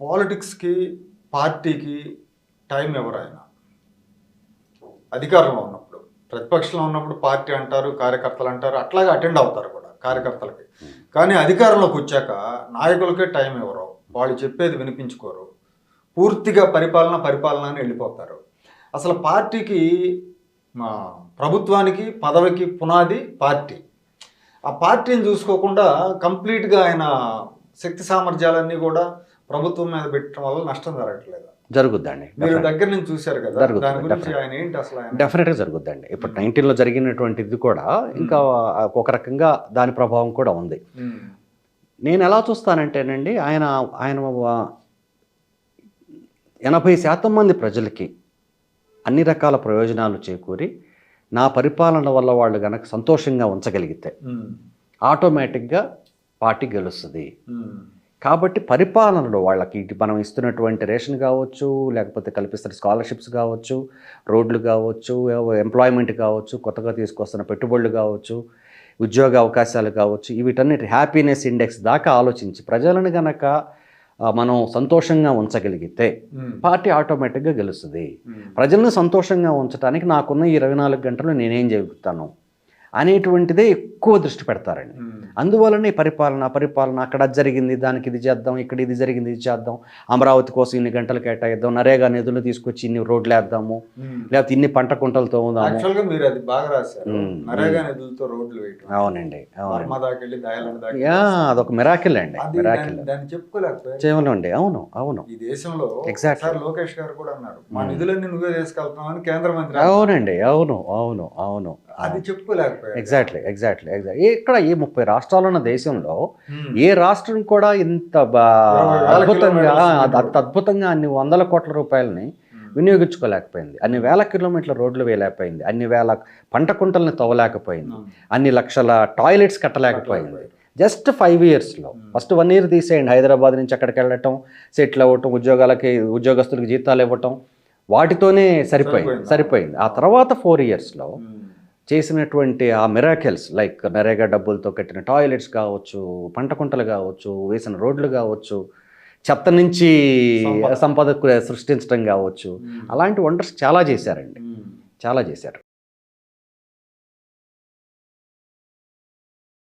పాలిటిక్స్కి పార్టీకి టైం ఎవరైనా. అధికారంలో ఉన్నప్పుడు ప్రతిపక్షంలో ఉన్నప్పుడు పార్టీ అంటారు కార్యకర్తలు అంటారు అట్లాగే అటెండ్ అవుతారు కూడా కార్యకర్తలకి. కానీ అధికారంలోకి వచ్చాక నాయకులకే టైం ఎవరు? వాళ్ళు చెప్పేది వినిపించుకోరు. పూర్తిగా పరిపాలన పరిపాలన అని వెళ్ళిపోతారు. అసలు పార్టీకి మా ప్రభుత్వానికి పదవికి పునాది పార్టీ. ఆ పార్టీని చూసుకోకుండా కంప్లీట్గా ఆయన శక్తి సామర్థ్యాలన్నీ కూడా ప్రభుత్వం మీద పెట్టడం వల్ల నష్టం జరగట్లేదు. జరుగుద్దండి. మీరు దగ్గర నుంచి చూశారు కదా డెఫినెట్గా జరుగుద్దండి. ఇప్పుడు నైన్టీన్లో జరిగినటువంటిది కూడా ఇంకా ఒక రకంగా దాని ప్రభావం కూడా ఉంది. ఉమ్, నేను ఎలా చూస్తానంటేనండి ఆయన ఆయన ఎనభై శాతం మంది ప్రజలకి అన్ని రకాల ప్రయోజనాలు చేకూరి నా పరిపాలన వల్ల వాళ్ళు గనక సంతోషంగా ఉంచగలిగితే ఆటోమేటిక్గా పార్టీ గెలుస్తుంది. కాబట్టి పరిపాలనలో వాళ్ళకి మనం ఇస్తున్నటువంటి రేషన్ కావచ్చు లేకపోతే కల్పిస్తున్న స్కాలర్షిప్స్ కావచ్చు రోడ్లు కావచ్చు ఎంప్లాయ్మెంట్ కావచ్చు కొత్తగా తీసుకొస్తున్న పెట్టుబడులు కావచ్చు ఉద్యోగ అవకాశాలు కావచ్చు వీటన్నిటి హ్యాపీనెస్ ఇండెక్స్ దాకా ఆలోచించి ప్రజలను గనక మనం సంతోషంగా ఉంచగలిగితే పార్టీ ఆటోమేటిక్గా గెలుస్తుంది. ప్రజలను సంతోషంగా ఉంచడానికి నాకున్న ఈ ఇరవై నాలుగు గంటలు నేనేం చెబుతాను అనేటువంటిదే ఎక్కువ దృష్టి పెడతారండి. అందువలన ఈ పరిపాలన పరిపాలన అక్కడ జరిగింది దానికి ఇది చేద్దాం ఇక్కడ ఇది జరిగింది ఇది చేద్దాం. అమరావతి కోసం ఇన్ని గంటలు కేటాయిద్దాం నరేగా నిధులు తీసుకొచ్చి ఇన్ని రోడ్లు వేద్దాం ఉమ్. లేకపోతే ఇన్ని పంట కుంటలు తోముదాము యాక్చువల్గా మీరు అది బాగా రాశారు. ఉమ్, నరేగా నిధులతో రోడ్లు వేయటం. అవునండి అదొక మిరాకిల్ అండి మిరాకిల్ దాన్ని- అవును అవును. ఈ దేశంలో. సార్ లోకేష్ గారు కూడా అన్నారు మా నిధులన్నీ నువ్వే తీసుకెళ్తున్నావు అని కేంద్ర మంత్రి అవునండి అవును అవును అవును. అది చెప్పుకోలేకపోయారు. ఎగ్జాక్ట్లీ ఎగ్జాక్ట్లీ ఎగ్జాక్ట్ ఇక్కడ ఈ ముప్పై రాష్ట్రాలు ఉన్న దేశంలో ఏ రాష్ట్రం కూడా ఇంత అద్భుతంగా అద్భుతంగా అన్ని వందల కోట్ల రూపాయలని వినియోగించుకోలేకపోయింది. అన్ని వేల కిలోమీటర్ల రోడ్లు వేయలేకపోయింది. అన్ని వేల పంట కుంటల్ని తవ్వలేకపోయింది. అన్ని లక్షల టాయిలెట్స్ కట్టలేకపోయింది. జస్ట్ ఫైవ్ ఇయర్స్లో. ఫస్ట్ వన్ ఇయర్ తీసేయండి. హైదరాబాద్ నుంచి అక్కడికి వెళ్ళటం సెటిల్ అవ్వటం ఉద్యోగాలకి ఉద్యోగస్తులకు జీతాలు ఇవ్వటం వాటితోనే సరిపోయింది. సరిపోయింది. ఆ తర్వాత ఫోర్ ఇయర్స్లో చేసినటువంటి ఆ మిరాకిల్స్ లైక్ నరేగా డబ్బులతో కట్టిన టాయిలెట్స్ కావచ్చు పంట కుంటలు కావచ్చు వేసిన రోడ్లు కావచ్చు చెత్త నుంచి సంపద. సృష్టించడం కావచ్చు అలాంటి వండర్స్ చాలా చేశారండి. చాలా చేశారు